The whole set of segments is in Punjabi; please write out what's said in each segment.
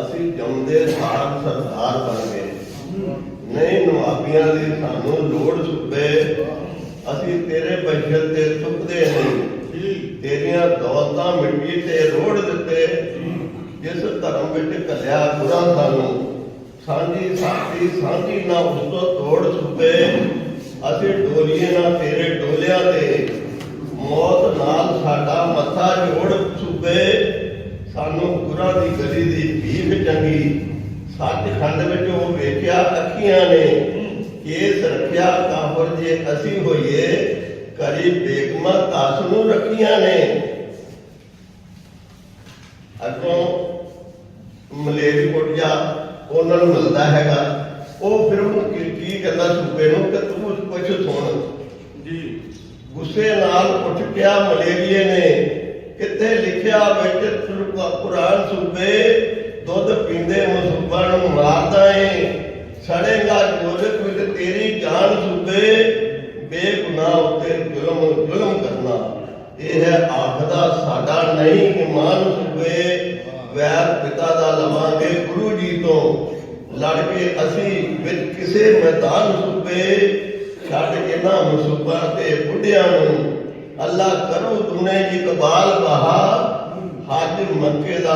ਅਸੀਂ ਜੰਮਦੇ ਸਾਰ ਸਰਦਾਰ ਬਣ ਗਏ। ਨਹੀਂ ਨਵਾਬੀਆਂ ਦੀ ਸਾਨੂੰ ਲੋੜ ਸੁਬੇ ਅਸੀਂ ਤੇਰੇ ਬਚਨ ਤੇ ਤੁਪਦੇ ਨਹੀਂ। ਤੇਰੀਆਂ ਦੌਲਤਾਂ ਮਿੱਟੀ ਤੇ ਰੋੜ ਦਿੱਤੇ। ਜਿਸ ਧਰਮ ਵਿੱਚ ਘਲਿਆ ਗੁਰਾਂ ਸਾਨੂੰ, ਸਾਂਝੀ ਸਾਥੀ ਸਾਂਝੀ ਨਾ ਉਸ ਤੋਂ ਤੋੜ ਸੁਬੇ ਅਸੀਂ ਡੋਲੀਏ ਨਾ ਤੇਰੇ ਡੋਲਿਆਂ ਤੇ। ਮੌਤ ਨਾਲ ਸਾਡਾ ਮੱਥਾ ਜੋੜ ਸੁਪੇ ਸਾਨੂੰ ਗੁਰਾਂ ਦੀ ਗਲੀ ਦੀ ਭੀਖ ਚੰਗੀ ਸੱਚਖੰਡ ਵਿੱਚ ਉਹ ਵੇਖਿਆ ਅੱਖੀਆਂ ਨੇ ਕੇਸ ਰੱਖਿਆ ਕਾਫਰ ਜੇ ਅਸੀਂ ਹੋਈਏ ਕਰੀ ਬੇਗਮਾਂ ਤਾਸ ਨੂੰ ਰੱਖੀਆਂ ਨੇ। ਅੱਗੋਂ ਮਲੇਰੀ ਕੋਟਿਆ ਉਹਨਾਂ ਨੂੰ ਮਿਲਦਾ ਹੈਗਾ। ਉਹ ਫਿਰ ਉਹ ਕੀ ਕੀ ਕਹਿੰਦਾ ਸੂਬੇ ਨੂੰ ਕਿ ਤੂੰ ਕੁਛ ਸੁਣ ਜੀ। ਗੁੱਸੇ ਨਾਲ ਉੱਠ ਗਿਆ ਮਲੇਰੀਏ ਨੇ। ਕਿੱਥੇ ਲਿਖਿਆ ਵਿੱਚ ਕੁਰਾਨ ਸੂਬੇ, ਦੁੱਧ ਪੀਂਦੇ ਮੁਸਲਮਾਨ ਨੂੰ ਮਾਰਦਾ ਏ। ਸੜੇਗਾ ਜੋਲਕ ਵਿੱਚ ਤੇਰੀ ਜਾਨ ਸੂਬੇ, ਬੇਗੁਨਾਹ ਉੱਤੇ ਜ਼ੁਲਮ ਜ਼ੁਲਮ ਕਰਨਾ। ਇਹ ਹੈ ਆਖਦਾ ਸਾਡਾ ਨਹੀਂ ਇਮਾਨ ਸੂਬੇ। ਵੈਰ ਪਿਤਾ ਦਾ ਲਵਾਂਗੇ ਗੁਰੂ ਜੀ ਤੋਂ। ਲੜ ਕੇ ਅਸੀਂ ਵਿੱਚ ਕਿਸੇ ਮੈਦਾਨ ਸੂਬੇ। ਛੱਡ ਇਹਨਾਂ ਮੁਸੂਬਾ ਤੇ ਬੁੱਢਿਆਂ ਨੂੰ ਅੱਲਾ ਕਰੋ ਤੁਨੇ ਇਕਬਾਲ ਬਹਾ ਹੱਜ ਮੱਕੇ ਦਾ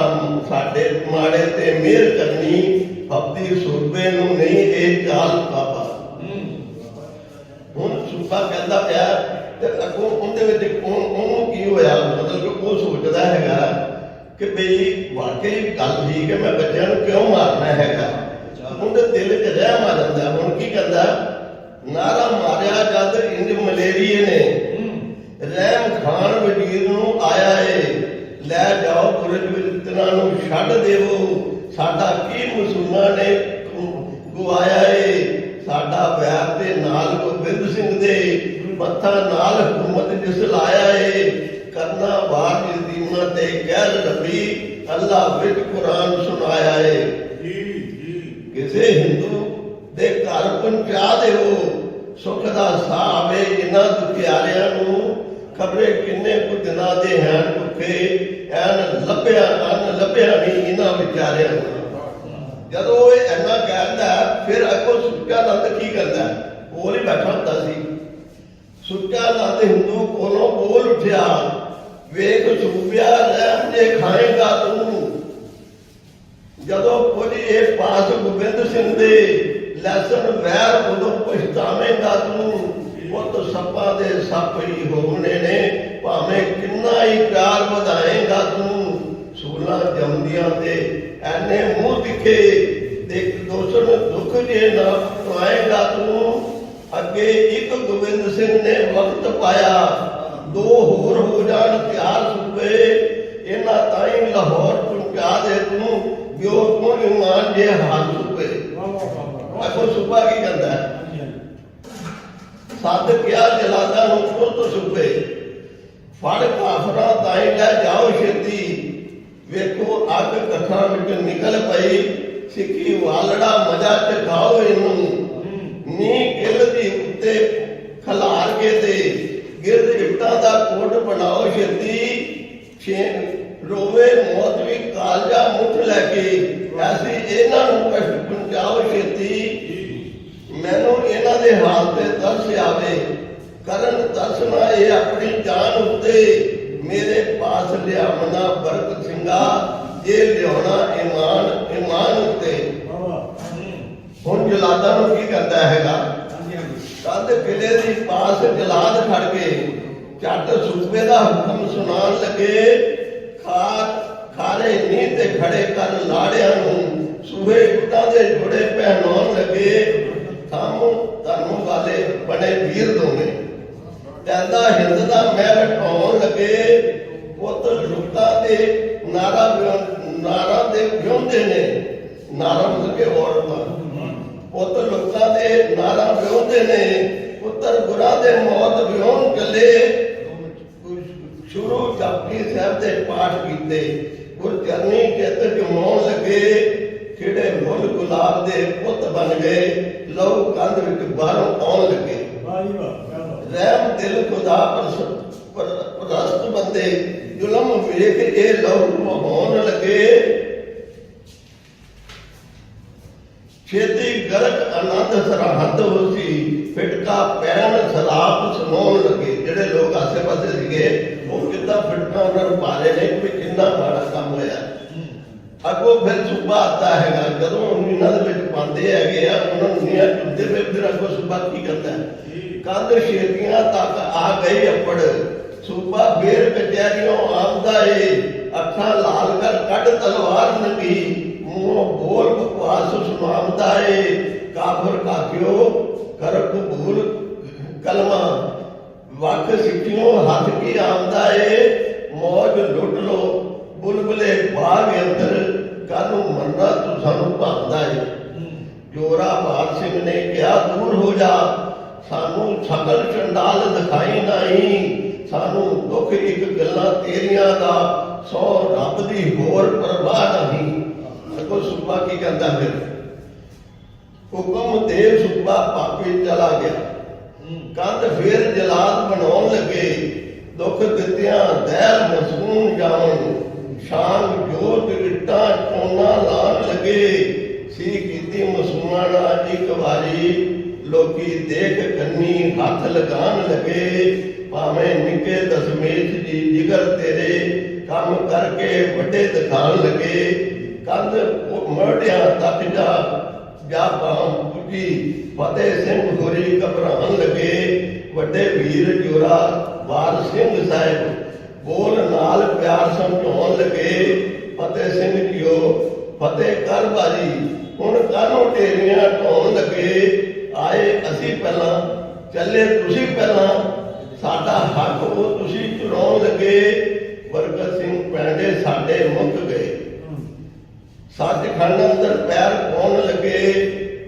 ਸਾਡੇ ਮਾੜੇ ਤੇ ਮਿਹਰ ਕਰਨੀ ਆਪਦੀ ਸੂਬੇ ਨੂੰ ਨਹੀਂ, ਇਹ ਚਾਲ ਬਾਬਾ ਹੁਣ ਸੂਬਾ ਕਹਿੰਦਾ ਪਿਆ, ਤੇ ਅੱਗੋਂ ਉਹਦੇ ਵਿੱਚ ਉਹਨੂੰ ਕੀ ਹੋਇਆ? ਮਤਲਬ ਕਿ ਉਹ ਸੋਚਦਾ ਹੈਗਾ ਕਿ ਬਈ ਵਾਕਈ ਗੱਲ ਠੀਕ ਹੈ, ਮੈਂ ਬੱਚਿਆਂ ਨੂੰ ਕਿਉਂ ਮਾਰਨਾ ਹੈਗਾ? ਉਹਦੇ ਦਿਲ 'ਚ ਰਹਿ ਮਾ ਜਾਂਦਾ। ਹੁਣ ਕੀ ਕਰਦਾ ਨਾਰਾ ਮਾਰਿਆ ਜਦ ਇੰਜ ਮਲੇਰੀਏ ਨੇ। ਰਹਿਮ ਖਾਨ ਵਜ਼ੀਰ ਨੂੰ ਆਇਆ ਏ। ਲੈ ਜਾਓ ਵਿੱਚ ਤਿਨਾਂ ਨੂੰ ਛੱਡ ਦੇਵੋ। ਸਾਡਾ ਕੀ ਮਸੂਨਾ ਨੇ ਗਵਾਇਆ ਏ? ਸਾਡਾ ਵੈਰ ਦੇ ਨਾਲ ਗੋਬਿੰਦ ਸਿੰਘ ਦੇ ਮੱਥਾ ਨਾਲ ਹਕੂਮਤ ਜਿਸ ਲਾਇਆ ਏ। ਕਰਨਾ ਬਾੜ ਜਦੀਨਾ ਤੇ ਕਹਿ ਰੱਬੀ ਅੱਲਾ ਵਿੱਚ ਕੁਰਾਨ ਸੁਣਾਇਆ ਏ। ਜੀ ਜੀ। ਕਿਸੇ ਹਿੰਦੂ ਦੇ ਘਰ ਪਹੁੰਚਾ ਦਿਓ ਸੁੱਖ ਦਾ ਸਾਹ ਆਵੇ ਇਹਨਾਂ ਦੁਖਿਆਰਿਆਂ ਨੂੰ ਖਬਰੇ ਕਿੰਨੇ ਕੁ ਦਿਨਾਂ ਦੇ ਹਨ, ਭੁੱਖੇ, ਐਨ ਲੱਭਿਆ, ਅੰਨ ਲੱਭਿਆ ਨਹੀਂ, ਇਹਨਾਂ ਵਿਚਾਰਿਆਂ ਨੂੰ। ਜਦੋਂ ਇਹ ਇੰਨਾ ਕਹਿੰਦਾ, ਫਿਰ ਅੱਗੋਂ ਸੁੱਚਾ ਨੰਦ ਕੀ ਕਰਦਾ? ਕੋਲ ਹੀ ਬੈਠਾ ਹੁੰਦਾ ਸੀ। ਸੁੱਚਾ ਨੰਦ ਹਿੰਦੂ ਕੋਲੋਂ ਬੋਲ ਉੱਠਿਆ, ਵੇਖ ਸੂਬਿਆ, ਰਹਿਮ ਜੇ ਖਾਏਗਾ ਤੂੰ। ਜਦੋਂ ਕੁਝ ਇਹ ਪਾਸ ਗੋਬਿੰਦ ਸਿੰਘ ਦੇ ਲੈਸਨ ਵੈਰ ਉਦੋਂ ਪਛਤਾਵੇਂਗਾ ਤੂੰ। ਪੁੱਤ ਸੱਪਾਂ ਦੇ ਸੱਪ ਹੀ ਹੋਣੇ ਨੇ। ਭਾਵੇਂ ਕਿੰਨਾ ਹੀ ਪਿਆਰ ਵਧਾਏਗਾ ਤੂੰ ਸੂਲਾਂ ਜੰਮਦੀਆਂ ਤੇ ਐਨੇ ਮੂੰਹ ਦਿਖੇ ਦੋਸਤ ਨੂੰ ਦੁੱਖ ਜੇ ਨਾ ਪਾਏਗਾ ਤੂੰ ਅੱਗੇ ਇੱਕ ਗੋਬਿੰਦ ਸਿੰਘ ਨੇ ਵਕਤ ਪਾਇਆ। ਦੋ ਹੋਰ ਹੋ ਜਾਣ ਪਿਆਰ ਸੁਪੇ ਇਹਨਾਂ ਤਾਈਂ ਲਾਹੌਰ ਪਹੁੰਚਾ ਦੇ ਤੂੰ ਜੋ ਤੂੰ ਇਮਾਨ ਜੇ ਹਾਲ ਸੁਪੇ ਵਾਹ ਵਾਹ ਵਾਹ ਆਖੋ ਸੁਪਾ ਕੀ ਕਰਦਾ ਹੈ? ਸੱਦ ਕਿਆ ਜਲਾਦਾ ਨੂੰ ਪੁੱਤ ਸੁਪੇ ਫੜ ਕਾਫਰਾਂ ਤਾਈਂ ਲੈ ਜਾਓ ਛੇਤੀ। ਵੇਖੋ ਅੱਗ ਕਥਾ ਵਿੱਚ ਨਿਕਲ ਪਈ। ਸਿੱਖੀ ਵਾਲੜਾ ਮਜਾ ਚਖਾਓ ਇਹਨੂੰ। ਨੀ ਗਿਲ ਦੀ ਉੱਤੇ ਖਲਾਰ ਕੇ ਤੇ ਗਿਰਦ ਇੱਟਾਂ ਦਾ ਕੋਟ ਬਣਾਓ ਛੇਤੀ। ਛੇ ਰੋਵੇ ਮੌਤ ਵੀ ਕਾਲਜਾ ਮੁੱਠ ਲੈ ਕੇ। ਐਸੀ ਇਹਨਾਂ ਨੂੰ ਕਸ਼ਟ ਪਹੁੰਚਾਓ ਛੇਤੀ ਮੈਨੂੰ ਇਹਨਾਂ ਦੇ ਹਾਲ ਤੇ ਤਰਸ ਆਵੇ ਕਰਨ ਤਰਸਣਾ ਇਹ ਆਪਣੀ ਜਾਨ ਉੱਤੇ ਮੇਰੇ ਪਾਸ ਲਿਆਵਣਾ ਬਰਕਤ ਸਿੰਘਾ ਇਹ ਲਿਆਉਣਾ ਇਮਾਨ ਇਮਾਨ ਉੱਤੇ। ਹੁਣ ਜਲਾਦਾਂ ਨੂੰ ਕੀ ਕਰਦਾ ਹੈਗਾ? ਕੰਧ ਕਿਲੇ ਦੀ ਪਾਸ ਜਲਾਦ ਖੜ ਕੇ ਝੱਟ ਸੂਬੇ ਦਾ ਹੁਕਮ ਸੁਣਾਉਣ ਲੱਗੇ। ਖਾਰ ਖਾਰੇ ਨੀਂਹ ਤੇ ਖੜੇ ਕਰ ਲਾੜਿਆਂ ਨੂੰ ਸੂਹੇ ਗੁੱਟਾਂ ਦੇ ਜੋੜੇ ਪਹਿਨਾਉਣ ਲੱਗੇ। ਥੰਮ ਧਰਮ ਵਾਲੇ ਬਣੇ ਵੀਰ ਦੋਵੇਂ। ਕਹਿੰਦਾ ਹਿੰਦ ਦਾ ਮਹਿਲ ਢਾਉਣ ਲੱਗੇ, ਪੁੱਤ ਲੁੱਟਾਂ ਦੇ ਨਾਰਾ ਨਾਰਾ ਦੇ ਵਿਉਂਦੇ ਨੇ। ਨਾਰਾ ਮਤਲਬ ਔਰਤਾਂ ਪੁੱਤ ਲੋਕਾਂ ਦੇ ਨਾਰਾ ਵਿਉਂਦੇ ਨੇ, ਪੁੱਤਰ ਗੁਰਾਂ ਦੇ ਮੌਤ ਵਿਉਣ ਚੱਲੇ। ਸ਼ੁਰੂ ਜਪਜੀ ਸਾਹਿਬ ਦੇ ਪਾਠ ਕੀਤੇ। ਗੁਰਚਰਨੀ ਜਮਾਉਣ ਲੱਗੇ। ਗੁਲਾਬ ਦੇ ਪੁੱਤ ਬਣ ਗਏ ਲਹੂ ਕੰਧ ਵਿੱਚ ਬਾਹਰੋਂ ਆਉਣ ਲੱਗੇ। ਵਾਹ ਵਾਹ ਰਹਿਮ ਦਿਲ ਖੁਦਾ ਪਰ- ਪ੍ਰਸਤ ਬੰਦੇ ਜ਼ੁਲਮ ਵੇਖ ਇਹ ਲਹੂ ਹੋਣ ਲੱਗੇ। ਛੇਤੀ ਗਲਤ ਆਨੰਦ ਸਰਹੱਦ ਹੋਸੀ ਫਿਟਕਾ ਪੈਣ ਸਲਾਪ ਸੁਣਾਉਣ ਲੱਗੇ। ਜਿਹੜੇ ਲੋਕ ਆਸੇ ਪਾਸੇ ਸੀਗੇ ਉਹ ਕਿੱਦਾਂ ਫਿਟਕਾ ਉਹਨਾਂ ਨੂੰ ਪਾਰੇ ਨੇ ਵੀ ਕਿੰਨਾ ਅੱਗੋਂ ਫਿਰ ਸੁਬਾ ਆਤਾ ਹੈਗਾ। ਜਦੋਂ ਇਹਨਾਂ ਦੇ ਵਿੱਚ ਪਾਉਂਦੇ ਹੈਗੇ ਆ ਉਹਨਾਂ ਨੂੰ ਨੀਆਂ ਚੁੱਲਦੇ ਫਿਰ ਫਿਰ ਅੱਗੋਂ ਸੁਬਾ ਕੀ ਕਰਦਾ ਹੈ? ਕੰਧ ਛੇਤੀਆਂ ਤੱਕ ਆ ਗਈ ਅੱਪੜ। ਸੂਬਾ ਫੇਰ ਕਚਹਿਰੀਆਂ ਆਉਂਦਾ ਏ। ਅੱਖਾਂ ਲਾਲ ਕਰ ਕੱਢ ਤਲਵਾਰ ਨੰਗੀ ਮੂੰਹ ਬੋਲ ਬਕਵਾਸ ਸੁਣਾਉਂਦਾ ਏ। ਕਾਫਰ ਕਾਕਿਓ ਕਰ ਕਬੂਲ ਕਲਮਾ। ਵਕ ਸਿੱਖਿਓ ਹੱਥ ਕੀ ਆਉਂਦਾ ਏ। ਮੌਜ ਲੁੱਟ ਲੋ ਬੁਲਬੁਲੇ ਬਾਗ ਅੰਦਰ ਕਾਨੂੰ ਮਰਨਾ ਤੂੰ ਸਾਨੂੰ ਭਾਂਦਾ ਏ। ਜੋਰਾ ਬਾਲ ਸਿੰਘ ਨੇ ਕਿਹਾ, ਦੂਰ ਹੋ ਜਾ। ਸਾਨੂੰ ਛਗਲ ਚੰਡਾਲ ਦਿਖਾਈ ਨਹੀਂ। ਸਾਨੂੰ ਦੁੱਖ ਇੱਕ ਗੱਲਾਂ ਤੇਰੀਆਂ ਦਾ, ਸੋ ਰੱਬ ਦੀ ਹੋਰ ਪਰਵਾਹ ਨਹੀਂ। ਅਗੋ ਸੁਬਾ ਕੀ ਕਹਿੰਦਾ ਫਿਰ? ਹੁਕਮ ਦੇ ਸੁਬਾ ਪਾਪੀ ਚਲਾ ਗਿਆ। ਕੰਧ ਫੇਰ ਜਲਾਦ ਬਣਾਉਣ ਲੱਗੇ। ਦੁੱਖ ਦਿੱਤਿਆਂ ਦਹਿਲ ਮਸੂਨ ਜਾਵਣ ਸ਼ਾਨ ਜੋਤ ਇੱਟਾਂ ਚੋਨਾ ਲਾਣ ਲੱਗੇ ਸੀ ਕੀਤੀ ਮਸੂਨਾ ਦਾ ਇੱਕ ਵਾਰੀ। ਲੋਕੀ ਦੇਖ ਕੰਨੀ ਹੱਥ ਲਗਾਣ ਲੱਗੇ। ਭਾਵੇਂ ਨਿੱਕੇ ਦਸਮੇਸ਼ ਜੀ ਜਿਗਰ ਤੇਰੇ ਕੰਮ ਕਰਕੇ ਵੱਡੇ ਦਿਖਾਣ ਲੱਗੇ। ਕੰਧ ਮਰੜਿਆਂ ਤੱਕ ਜਾ ਜਾ ਬਾਮ ਪੁੱਜੀ। ਫਤਿਹ ਸਿੰਘ ਹੋਰੀ ਘਬਰਾਉਣ ਲੱਗੇ। ਵੱਡੇ ਵੀਰ ਜੋਰਾ ਵਾਰ ਸਿੰਘ ਸਾਹਿਬ ਬੋਲ ਨਾਲ ਪਿਆਰ ਸਮਝਾਉਣ ਲੱਗੇ। ਫਤਿਹ ਸਿੰਘ ਜੀਓ ਫਤਿਹ ਕਰ ਬਾਜੀ ਹੁਣ ਕਾਹਨੂੰ ਢੇਰੀਆਂ ਢਾਉਣ ਲੱਗੇ। ਆਏ ਅਸੀਂ ਪਹਿਲਾਂ, ਚੱਲੇ ਤੁਸੀਂ ਪਹਿਲਾਂ। ਸਾਡਾ ਹੱਕ ਉਹ ਤੁਸੀਂ ਚੁਰਾਉਣ ਲੱਗੇ। ਬਰਕਤ ਸਿੰਘ ਪੈਂਡੇ ਸਾਡੇ ਮੁੱਕ ਗਏ। ਸੱਚਖੰਡ ਅੰਦਰ ਪੈਰ ਪਾਉਣ ਲੱਗੇ।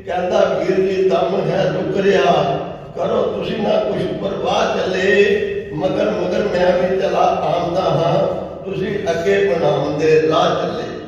ਕਹਿੰਦਾ, ਵੀਰ ਜੀ, ਦਮ ਹੈ ਰੁਕ ਰਿਹਾ ਕਰੋ ਤੁਸੀਂ ਨਾ ਕੁਛ ਪਰਵਾਹ ਚੱਲੇ। ਮਗਰ ਮਗਰ ਮੈਂ ਵੀ ਚਲਾ ਆਉਂਦਾ ਹਾਂ। ਤੁਸੀਂ ਅੱਗੇ ਬਣਾਉਣ ਦੇ ਰਾਹ ਚੱਲੇ।